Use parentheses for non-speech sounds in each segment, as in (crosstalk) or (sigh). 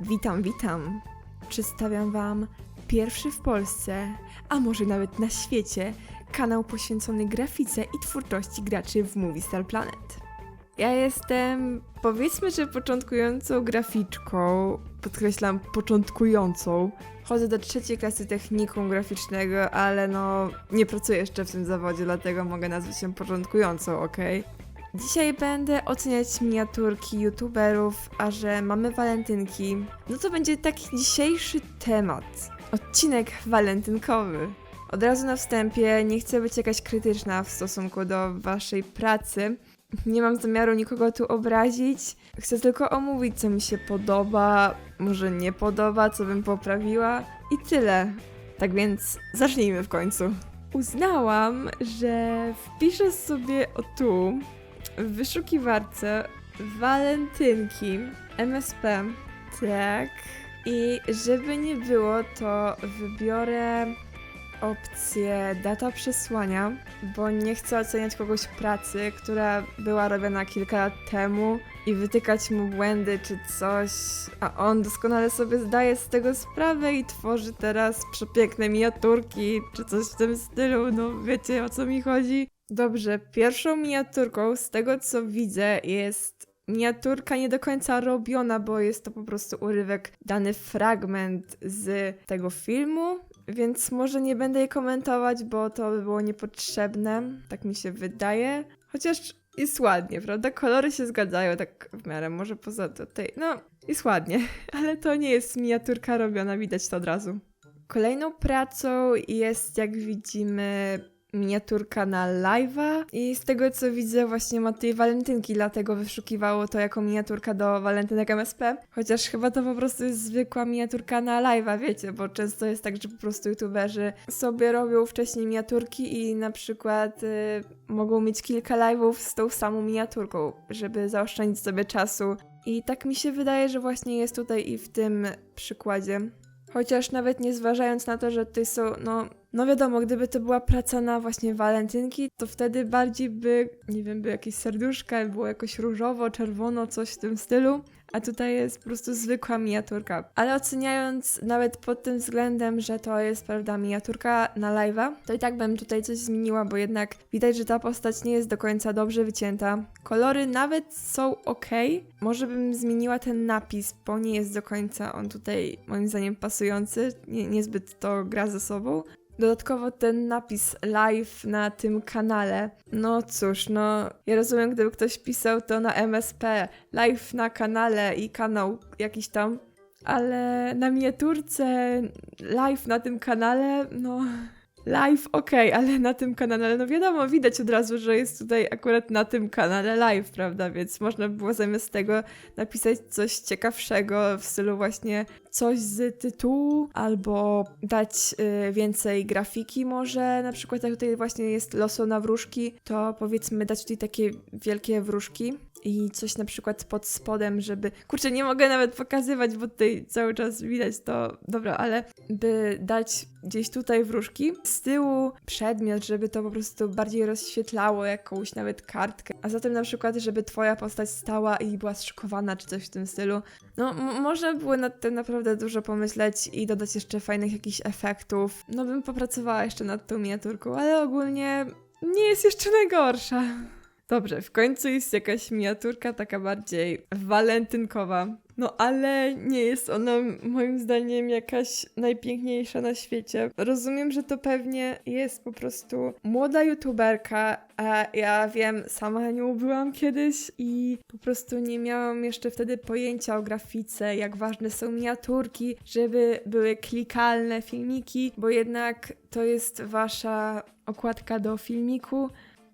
Witam, witam. Przedstawiam Wam pierwszy w Polsce, a może nawet na świecie, kanał poświęcony grafice i twórczości graczy w Movie Star Planet. Ja jestem, powiedzmy, że początkującą graficzką, podkreślam początkującą. Chodzę do trzeciej klasy technikum graficznego, ale no nie pracuję jeszcze w tym zawodzie, dlatego mogę nazwać się początkującą, ok? Dzisiaj będę oceniać miniaturki youtuberów, a że mamy walentynki, no to będzie taki dzisiejszy temat. Odcinek walentynkowy. Od razu na wstępie nie chcę być jakaś krytyczna w stosunku do waszej pracy. Nie mam zamiaru nikogo tu obrazić. Chcę tylko omówić, co mi się podoba, może nie podoba, co bym poprawiła i tyle. Tak więc zacznijmy w końcu. Uznałam, że wpiszę sobie o tu w wyszukiwarce walentynki MSP. Tak. I żeby nie było, to wybiorę opcję data przesłania, bo nie chcę oceniać kogoś pracy, która była robiona kilka lat temu i wytykać mu błędy czy coś, a on doskonale sobie zdaje z tego sprawę i tworzy teraz przepiękne miniaturki czy coś w tym stylu, no wiecie o co mi chodzi. Dobrze, pierwszą miniaturką z tego co widzę jest miniaturka nie do końca robiona, bo jest to po prostu urywek, dany fragment z tego filmu, więc może nie będę jej komentować, bo to by było niepotrzebne, tak mi się wydaje. Chociaż jest ładnie, prawda? Kolory się zgadzają tak w miarę, może poza tutaj, no jest ładnie, (laughs) ale to nie jest miniaturka robiona, widać to od razu. Kolejną pracą jest, jak widzimy, miniaturka na live'a i z tego co widzę właśnie ma tej walentynki, dlatego wyszukiwało to jako miniaturka do walentynek MSP. Chociaż chyba to po prostu jest zwykła miniaturka na live'a, wiecie, bo często jest tak, że po prostu youtuberzy sobie robią wcześniej miniaturki i na przykład y, mogą mieć kilka live'ów z tą samą miniaturką, żeby zaoszczędzić sobie czasu. I tak mi się wydaje, że właśnie jest tutaj i w tym przykładzie. Chociaż nawet nie zważając na to, że tutaj są, no, no wiadomo, gdyby to była praca na właśnie walentynki, to wtedy bardziej by, nie wiem, by jakieś serduszka, było jakoś różowo, czerwono, coś w tym stylu. A tutaj jest po prostu zwykła miniaturka. Ale oceniając nawet pod tym względem, że to jest, prawda, miniaturka na live'a, to i tak bym tutaj coś zmieniła, bo jednak widać, że ta postać nie jest do końca dobrze wycięta. Kolory nawet są ok. Może bym zmieniła ten napis, bo nie jest do końca on tutaj moim zdaniem pasujący. Nie, niezbyt to gra ze sobą. Dodatkowo ten napis live na tym kanale. No cóż, no ja rozumiem, gdyby ktoś pisał to na MSP, live na kanale i kanał jakiś tam, ale na miniaturce live na tym kanale, no live ok, ale na tym kanale, no wiadomo, widać od razu, że jest tutaj akurat na tym kanale live, prawda, więc można było zamiast tego napisać coś ciekawszego w stylu właśnie coś z tytułu, albo dać y, więcej grafiki może, na przykład jak tutaj właśnie jest loso na wróżki, to powiedzmy dać tutaj takie wielkie wróżki, i coś na przykład pod spodem, żeby. Kurczę, nie mogę nawet pokazywać, bo tutaj cały czas widać to. Dobra, ale by dać gdzieś tutaj wróżki, z tyłu przedmiot, żeby to po prostu bardziej rozświetlało jakąś nawet kartkę. A zatem na przykład, żeby twoja postać stała i była zszykowana, czy coś w tym stylu. No, można było nad tym naprawdę dużo pomyśleć i dodać jeszcze fajnych jakichś efektów. No, bym popracowała jeszcze nad tą miniaturką, ale ogólnie nie jest jeszcze najgorsza. Dobrze, w końcu jest jakaś miniaturka taka bardziej walentynkowa. No ale nie jest ona moim zdaniem jakaś najpiękniejsza na świecie. Rozumiem, że to pewnie jest po prostu młoda youtuberka, a ja wiem, sama nią byłam kiedyś i po prostu nie miałam jeszcze wtedy pojęcia o grafice, jak ważne są miniaturki, żeby były klikalne filmiki, bo jednak to jest wasza okładka do filmiku,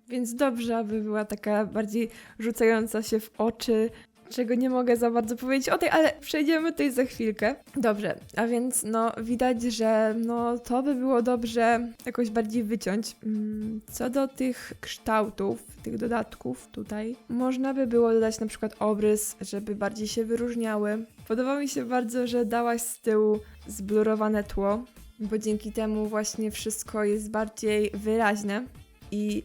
więc dobrze, aby była taka bardziej rzucająca się w oczy, czego nie mogę za bardzo powiedzieć o tej, ale przejdziemy tutaj za chwilkę. Dobrze, a więc no widać, że no to by było dobrze jakoś bardziej wyciąć. Mm, Co do tych kształtów, tych dodatków tutaj, można by było dodać na przykład obrys, żeby bardziej się wyróżniały. Podoba mi się bardzo, że dałaś z tyłu zblurowane tło, bo dzięki temu właśnie wszystko jest bardziej wyraźne i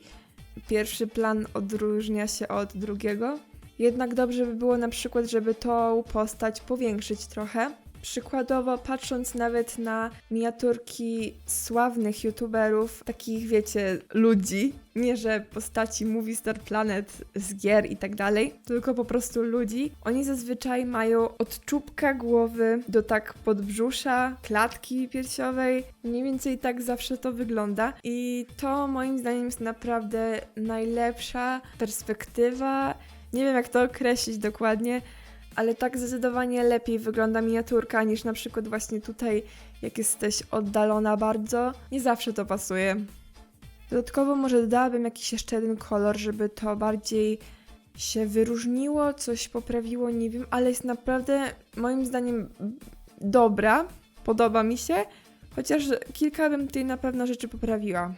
pierwszy plan odróżnia się od drugiego. Jednak dobrze by było na przykład, żeby tą postać powiększyć trochę. Przykładowo, patrząc nawet na miniaturki sławnych youtuberów, takich wiecie, ludzi, nie że postaci Movie Star Planet z gier i tak dalej, tylko po prostu ludzi, oni zazwyczaj mają od czubka głowy do tak podbrzusza, klatki piersiowej, mniej więcej tak zawsze to wygląda i to moim zdaniem jest naprawdę najlepsza perspektywa. Nie wiem jak to określić dokładnie, ale tak zdecydowanie lepiej wygląda miniaturka niż na przykład właśnie tutaj, jak jesteś oddalona bardzo. Nie zawsze to pasuje. Dodatkowo może dodałabym jakiś jeszcze jeden kolor, żeby to bardziej się wyróżniło, coś poprawiło, nie wiem, ale jest naprawdę moim zdaniem dobra, podoba mi się, chociaż kilka bym tutaj na pewno rzeczy poprawiła.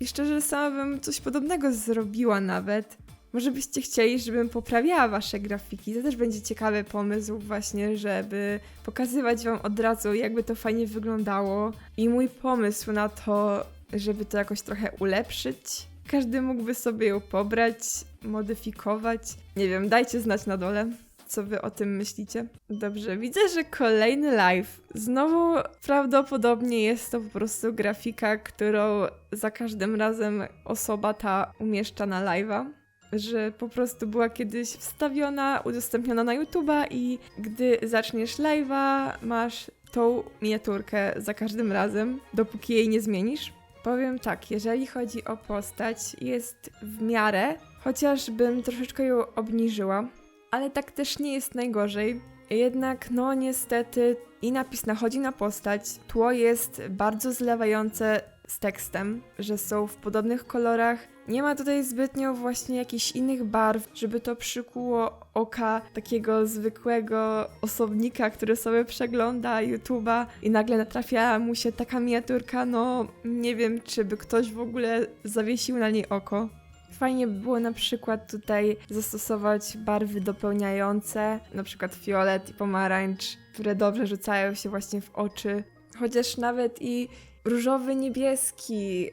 I szczerze, sama bym coś podobnego zrobiła nawet. Może byście chcieli, żebym poprawiała wasze grafiki. To też będzie ciekawy pomysł właśnie, żeby pokazywać wam od razu, jakby to fajnie wyglądało. I mój pomysł na to, żeby to jakoś trochę ulepszyć. Każdy mógłby sobie ją pobrać, modyfikować. Nie wiem, dajcie znać na dole. Co wy o tym myślicie? Dobrze, widzę, że kolejny live. Znowu prawdopodobnie jest to po prostu grafika, którą za każdym razem osoba ta umieszcza na live'a że po prostu była kiedyś wstawiona, udostępniona na YouTube'a i gdy zaczniesz live'a, masz tą miniaturkę za każdym razem, dopóki jej nie zmienisz. Powiem tak, jeżeli chodzi o postać, jest w miarę, chociaż bym troszeczkę ją obniżyła, ale tak też nie jest najgorzej. Jednak, no niestety, i napis nachodzi na postać, tło jest bardzo zlewające z tekstem, że są w podobnych kolorach. Nie ma tutaj zbytnio właśnie jakichś innych barw, żeby to przykuło oka takiego zwykłego osobnika, który sobie przegląda YouTube'a i nagle natrafia mu się taka miniaturka, no nie wiem, czy by ktoś w ogóle zawiesił na niej oko. Fajnie by było na przykład tutaj zastosować barwy dopełniające, na przykład fiolet i pomarańcz, które dobrze rzucają się właśnie w oczy. Chociaż nawet i różowy, niebieski, yy,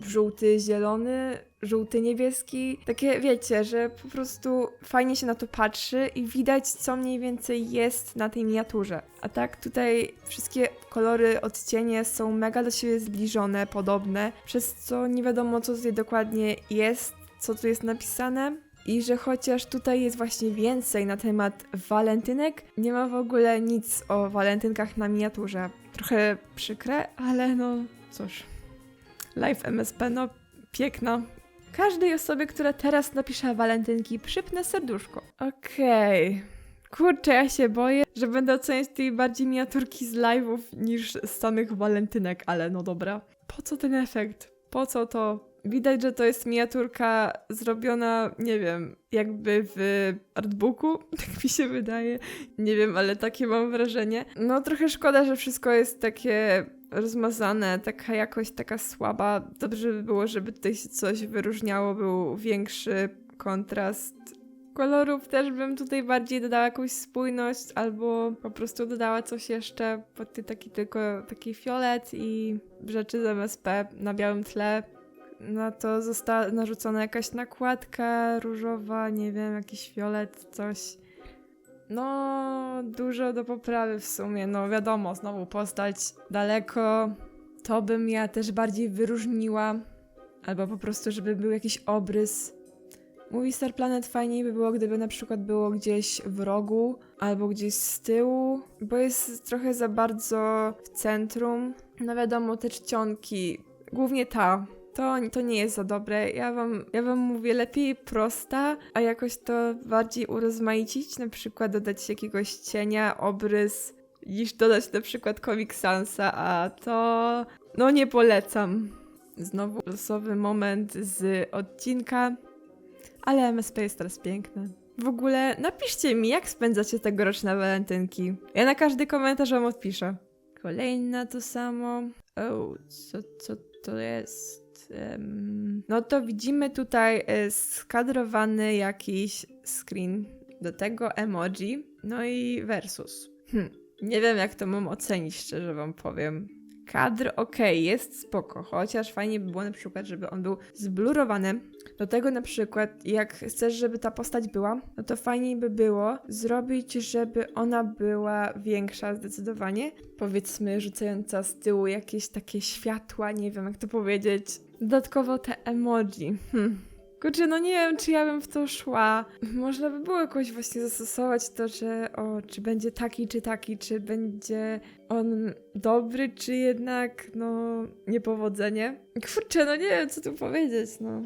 żółty, zielony, żółty, niebieski. Takie wiecie, że po prostu fajnie się na to patrzy i widać, co mniej więcej jest na tej miniaturze. A tak tutaj wszystkie kolory, odcienie są mega do siebie zbliżone, podobne, przez co nie wiadomo, co tutaj dokładnie jest, co tu jest napisane. I że chociaż tutaj jest właśnie więcej na temat walentynek, nie ma w ogóle nic o walentynkach na miniaturze. Trochę przykre, ale no cóż. Live MSP, no piękna. Każdej osobie, która teraz napisze walentynki, przypnę serduszko. Okej. Kurczę, ja się boję, że będę oceniać tej bardziej miniaturki z live'ów niż z samych walentynek, ale no dobra. Po co ten efekt? Po co to? Widać, że to jest miniaturka zrobiona, nie wiem, jakby w artbooku, (laughs) tak mi się wydaje. Nie wiem, ale takie mam wrażenie. No trochę szkoda, że wszystko jest takie rozmazane, taka jakość taka słaba. Dobrze by było, żeby tutaj się coś wyróżniało, był większy kontrast. Kolorów też bym tutaj bardziej dodała jakąś spójność, albo po prostu dodała coś jeszcze, pod taki tylko taki fiolet i rzeczy z MSP na białym tle. Na to została narzucona jakaś nakładka różowa, nie wiem, jakiś fiolet, coś. No, dużo do poprawy w sumie. No, wiadomo, znowu postać daleko. To bym ja też bardziej wyróżniła. Albo po prostu, żeby był jakiś obrys. Movie Star Planet fajniej by było, gdyby na przykład było gdzieś w rogu albo gdzieś z tyłu, bo jest trochę za bardzo w centrum. No wiadomo, te czcionki, głównie ta, to, to nie jest za dobre. Ja wam, ja wam mówię lepiej prosta, a jakoś to bardziej urozmaicić, na przykład dodać jakiegoś cienia, obrys, niż dodać na przykład Comic Sansa, a to no nie polecam. Znowu losowy moment z odcinka, ale MSP jest teraz piękne. W ogóle napiszcie mi, jak spędzacie tegoroczne walentynki. Ja na każdy komentarz wam odpiszę. Kolejna to samo. O, co, co to jest? Em, no to widzimy tutaj e, skadrowany jakiś screen do tego emoji. No i versus. Hm. Nie wiem, jak to mam ocenić, szczerze wam powiem. Kadr okej, jest spoko, chociaż fajnie by było na przykład, żeby on był zblurowany. Do tego na przykład, jak chcesz, żeby ta postać była, no to fajniej by było zrobić, żeby ona była większa zdecydowanie. Powiedzmy, rzucająca z tyłu jakieś takie światła, nie wiem jak to powiedzieć. Dodatkowo te emoji. Hm. Kurczę, no nie wiem, czy ja bym w to szła. Można by było jakoś właśnie zastosować to, że o, czy będzie taki, czy taki, czy będzie on dobry, czy jednak, no, niepowodzenie. Kurczę, no nie wiem, co tu powiedzieć, no.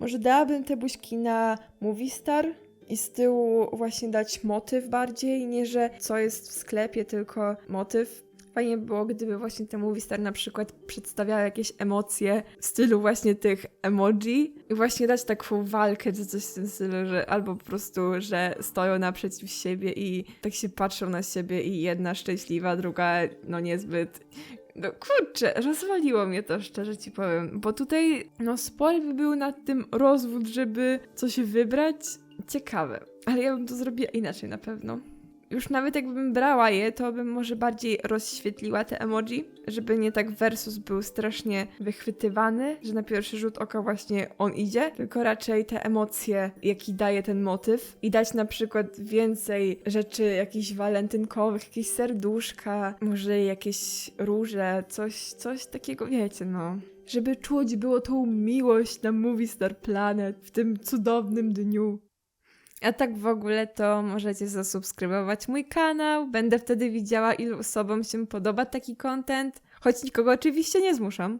Może dałabym te buźki na Movie Star i z tyłu właśnie dać motyw bardziej, nie że co jest w sklepie, tylko motyw. Fajnie by było, gdyby właśnie te Movie Star na przykład przedstawiały jakieś emocje w stylu właśnie tych emoji i właśnie dać taką walkę czy coś w tym stylu, że albo po prostu, że stoją naprzeciw siebie i tak się patrzą na siebie i jedna szczęśliwa, druga no niezbyt. No kurczę, rozwaliło mnie to, szczerze ci powiem, bo tutaj no spory by był nad tym rozwód, żeby coś wybrać. Ciekawe, ale ja bym to zrobiła inaczej na pewno. Już nawet jakbym brała je, to bym może bardziej rozświetliła te emoji, żeby nie tak versus był strasznie wychwytywany, że na pierwszy rzut oka właśnie on idzie, tylko raczej te emocje, jaki daje ten motyw i dać na przykład więcej rzeczy jakichś walentynkowych, jakieś serduszka, może jakieś róże, coś, coś takiego, wiecie, no. Żeby czuć było tą miłość na Movie Star Planet w tym cudownym dniu. A tak w ogóle to możecie zasubskrybować mój kanał. Będę wtedy widziała, ilu osobom się podoba taki content, choć nikogo oczywiście nie zmuszam.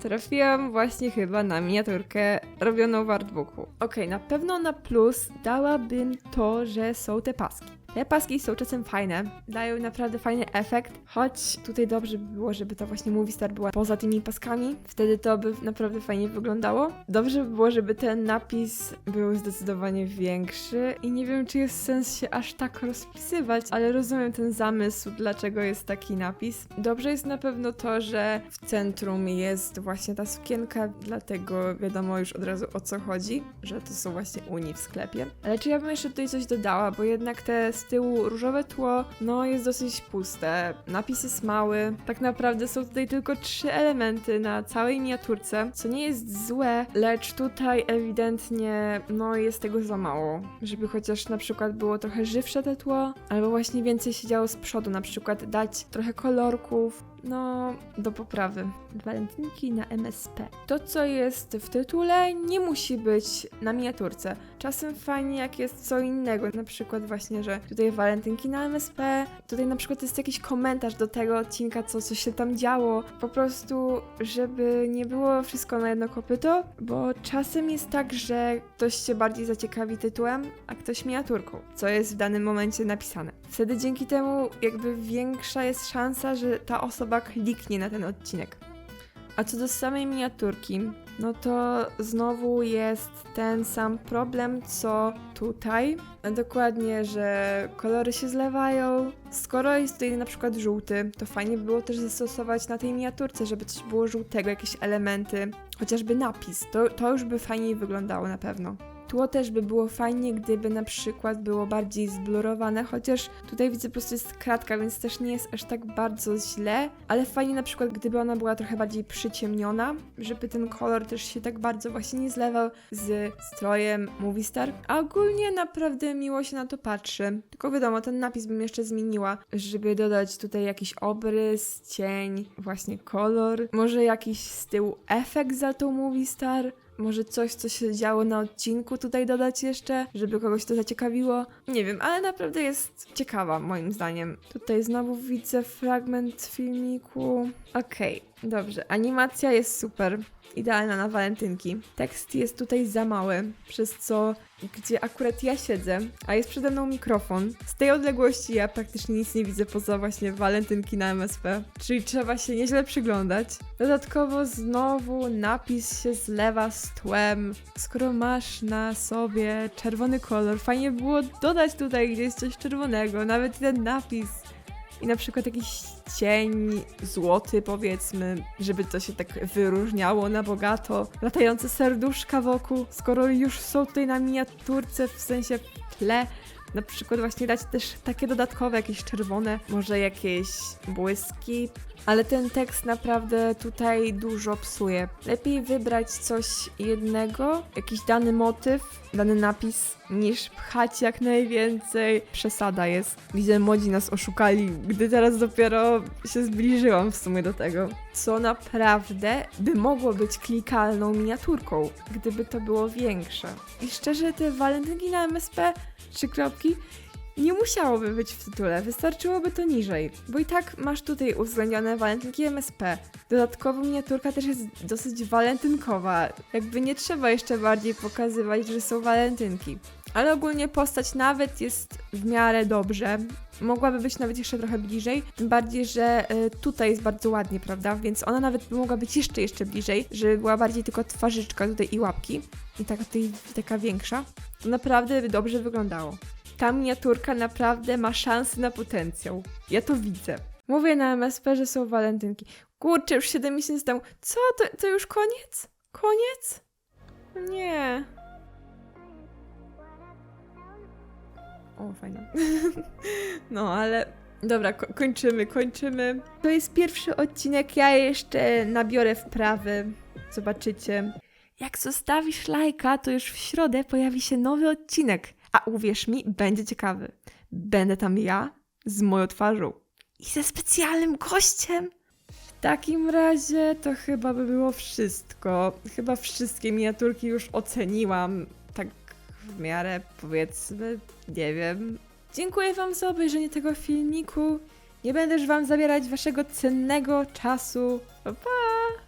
Trafiłam właśnie chyba na miniaturkę robioną w artbooku. Okej, na pewno na plus dałabym to, że są te paski. Te paski są czasem fajne, dają naprawdę fajny efekt, choć tutaj dobrze by było, żeby to właśnie Movie Star była poza tymi paskami, wtedy to by naprawdę fajnie wyglądało. Dobrze by było, żeby ten napis był zdecydowanie większy i nie wiem, czy jest sens się aż tak rozpisywać, ale rozumiem ten zamysł, dlaczego jest taki napis. Dobrze jest na pewno to, że w centrum jest właśnie ta sukienka, dlatego wiadomo już od razu o co chodzi, że to są właśnie uni w sklepie. Ale czy ja bym jeszcze tutaj coś dodała, bo jednak te z tyłu różowe tło, no jest dosyć puste. Napis jest mały. Tak naprawdę są tutaj tylko trzy elementy na całej miniaturce, co nie jest złe, lecz tutaj ewidentnie, no jest tego za mało. Żeby chociaż na przykład było trochę żywsze te tło, albo właśnie więcej się działo z przodu, na przykład dać trochę kolorków, no, do poprawy. Walentynki na MSP. To, co jest w tytule, nie musi być na miniaturce. Czasem fajnie, jak jest co innego. Na przykład właśnie, że tutaj walentynki na MSP, tutaj na przykład jest jakiś komentarz do tego odcinka, co, co się tam działo. Po prostu, żeby nie było wszystko na jedno kopyto, bo czasem jest tak, że ktoś się bardziej zaciekawi tytułem, a ktoś miniaturką, co jest w danym momencie napisane. Wtedy dzięki temu jakby większa jest szansa, że ta osoba kliknie na ten odcinek. A co do samej miniaturki, no to znowu jest ten sam problem, co tutaj. Dokładnie, że kolory się zlewają. Skoro jest tutaj na przykład żółty, to fajnie by było też zastosować na tej miniaturce, żeby coś było żółtego, jakieś elementy, chociażby napis. To, to już by fajniej wyglądało na pewno. Tło też by było fajnie, gdyby na przykład było bardziej zblurowane, chociaż tutaj widzę po prostu jest kratka, więc też nie jest aż tak bardzo źle, ale fajnie na przykład, gdyby ona była trochę bardziej przyciemniona, żeby ten kolor też się tak bardzo właśnie nie zlewał z strojem Movie Star. A ogólnie naprawdę miło się na to patrzy. Tylko wiadomo, ten napis bym jeszcze zmieniła, żeby dodać tutaj jakiś obrys, cień, właśnie kolor, może jakiś z tyłu efekt za tą Movie Star. Może coś, co się działo na odcinku tutaj dodać jeszcze, żeby kogoś to zaciekawiło. Nie wiem, ale naprawdę jest ciekawa moim zdaniem. Tutaj znowu widzę fragment filmiku. Okej, dobrze. Animacja jest super. Idealna na walentynki. Tekst jest tutaj za mały, przez co gdzie akurat ja siedzę, a jest przede mną mikrofon. Z tej odległości ja praktycznie nic nie widzę poza właśnie walentynki na MSP, czyli trzeba się nieźle przyglądać. Dodatkowo znowu napis się zlewa z tłem. Skoro masz na sobie czerwony kolor, fajnie było dodać tutaj gdzieś coś czerwonego, nawet ten napis. I na przykład jakiś cień złoty, powiedzmy, żeby to się tak wyróżniało na bogato. Latające serduszka wokół, skoro już są tutaj na miniaturce, w sensie tle, Na przykład właśnie dać też takie dodatkowe, jakieś czerwone, może jakieś błyski. Ale ten tekst naprawdę tutaj dużo psuje. Lepiej wybrać coś jednego, jakiś dany motyw, dany napis, niż pchać jak najwięcej. Przesada jest. Widzę, młodzi nas oszukali, gdy teraz dopiero się zbliżyłam w sumie do tego. Co naprawdę by mogło być klikalną miniaturką, gdyby to było większe. I szczerze, te walentynki na MSP, trzy kropki, nie musiałoby być w tytule, wystarczyłoby to niżej, bo i tak masz tutaj uwzględnione walentynki MSP. Dodatkowo miniaturka też jest dosyć walentynkowa, jakby nie trzeba jeszcze bardziej pokazywać, że są walentynki. Ale ogólnie postać nawet jest w miarę dobrze. Mogłaby być nawet jeszcze trochę bliżej, tym bardziej, że y, tutaj jest bardzo ładnie, prawda? Więc ona nawet by mogła być jeszcze, jeszcze bliżej, żeby była bardziej tylko twarzyczka tutaj i łapki. I taka, taka większa. To naprawdę by dobrze wyglądało ta miniaturka naprawdę ma szansę na potencjał. Ja to widzę. Mówię na MSP, że są walentynki. Kurczę, już 7 miesięcy temu. Co? To, to już koniec? Koniec? Nie. O, fajnie. (laughs) no, ale dobra, ko- kończymy, kończymy. To jest pierwszy odcinek, ja jeszcze nabiorę wprawy. Zobaczycie. Jak zostawisz lajka, to już w środę pojawi się nowy odcinek. A uwierz mi, będzie ciekawy. Będę tam ja z moją twarzą i ze specjalnym gościem. W takim razie to chyba by było wszystko. Chyba wszystkie miniaturki już oceniłam. Tak w miarę powiedzmy, nie wiem. Dziękuję Wam za obejrzenie tego filmiku. Nie będę już Wam zabierać Waszego cennego czasu. Pa!